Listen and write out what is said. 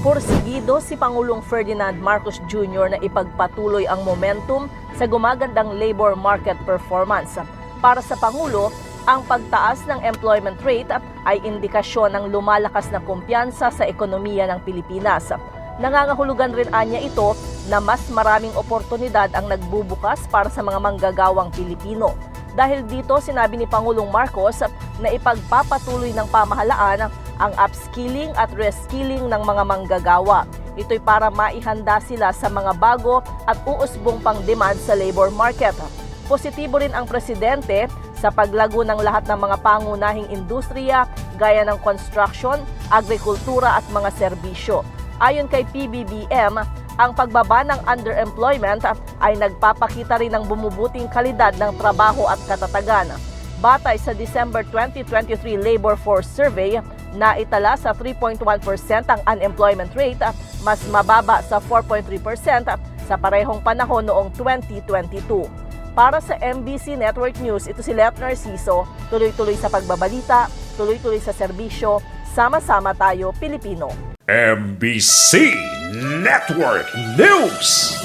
Porsigido si Pangulong Ferdinand Marcos Jr. na ipagpatuloy ang momentum sa gumagandang labor market performance. Para sa Pangulo, ang pagtaas ng employment rate ay indikasyon ng lumalakas na kumpiyansa sa ekonomiya ng Pilipinas. Nangangahulugan rin anya ito na mas maraming oportunidad ang nagbubukas para sa mga manggagawang Pilipino. Dahil dito, sinabi ni Pangulong Marcos na ipagpapatuloy ng pamahalaan ang upskilling at reskilling ng mga manggagawa. Ito'y para maihanda sila sa mga bago at uusbong pang demand sa labor market. Positibo rin ang presidente sa paglago ng lahat ng mga pangunahing industriya gaya ng construction, agrikultura at mga serbisyo. Ayon kay PBBM, ang pagbaba ng underemployment ay nagpapakita rin ng bumubuting kalidad ng trabaho at katatagan. Batay sa December 2023 Labor Force Survey, na itala sa 3.1% ang unemployment rate, mas mababa sa 4.3% sa parehong panahon noong 2022. Para sa MBC Network News, ito si Let Narciso, tuloy-tuloy sa pagbabalita, tuloy-tuloy sa serbisyo, sama-sama tayo Pilipino. MBC Network News.